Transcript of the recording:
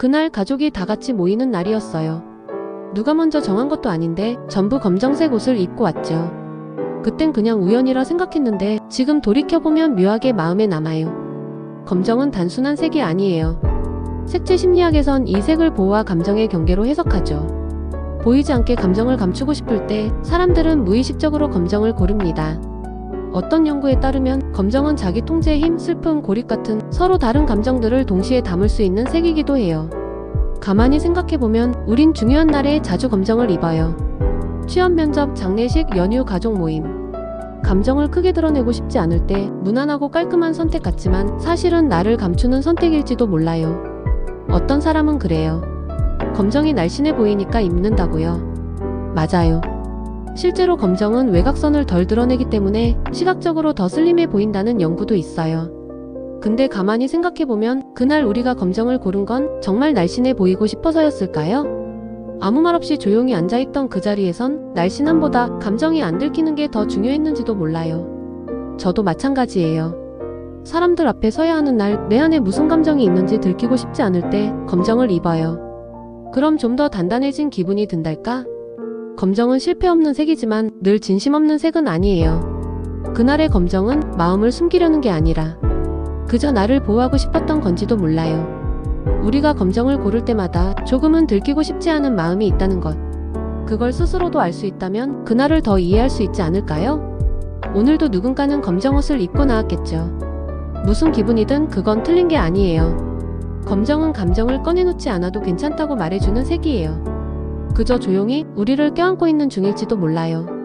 그날 가족이 다 같이 모이는 날이었어요. 누가 먼저 정한 것도 아닌데 전부 검정색 옷을 입고 왔죠. 그땐 그냥 우연이라 생각했는데 지금 돌이켜보면 묘하게 마음에 남아요. 검정은 단순한 색이 아니에요. 색채 심리학에선 이 색을 보호와 감정의 경계로 해석하죠. 보이지 않게 감정을 감추고 싶을 때 사람들은 무의식적으로 검정을 고릅니다. 어떤 연구에 따르면 검정은 자기 통제의 힘, 슬픔, 고립 같은 서로 다른 감정들을 동시에 담을 수 있는 색이기도 해요. 가만히 생각해보면 우린 중요한 날에 자주 검정을 입어요. 취업 면접, 장례식, 연휴, 가족 모임. 감정을 크게 드러내고 싶지 않을 때 무난하고 깔끔한 선택 같지만 사실은 나를 감추는 선택일지도 몰라요. 어떤 사람은 그래요. 검정이 날씬해 보이니까 입는다고요. 맞아요. 실제로 검정은 외곽선을 덜 드러내기 때문에 시각적으로 더 슬림해 보인다는 연구도 있어요. 근데 가만히 생각해보면 그날 우리가 검정을 고른 건 정말 날씬해 보이고 싶어서였을까요? 아무 말 없이 조용히 앉아있던 그 자리에선 날씬함보다 감정이 안 들키는 게 더 중요했는지도 몰라요. 저도 마찬가지예요. 사람들 앞에 서야 하는 날 내 안에 무슨 감정이 있는지 들키고 싶지 않을 때 검정을 입어요. 그럼 좀 더 단단해진 기분이 든달까? 검정은 실패 없는 색이지만 늘 진심 없는 색은 아니에요. 그날의 검정은 마음을 숨기려는 게 아니라 그저 나를 보호하고 싶었던 건지도 몰라요. 우리가 검정을 고를 때마다 조금은 들키고 싶지 않은 마음이 있다는 것. 그걸 스스로도 알 수 있다면 그날을 더 이해할 수 있지 않을까요? 오늘도 누군가는 검정 옷을 입고 나왔겠죠. 무슨 기분이든 그건 틀린 게 아니에요. 검정은 감정을 꺼내놓지 않아도 괜찮다고 말해주는 색이에요. 그저 조용히 우리를 껴안고 있는 중일지도 몰라요.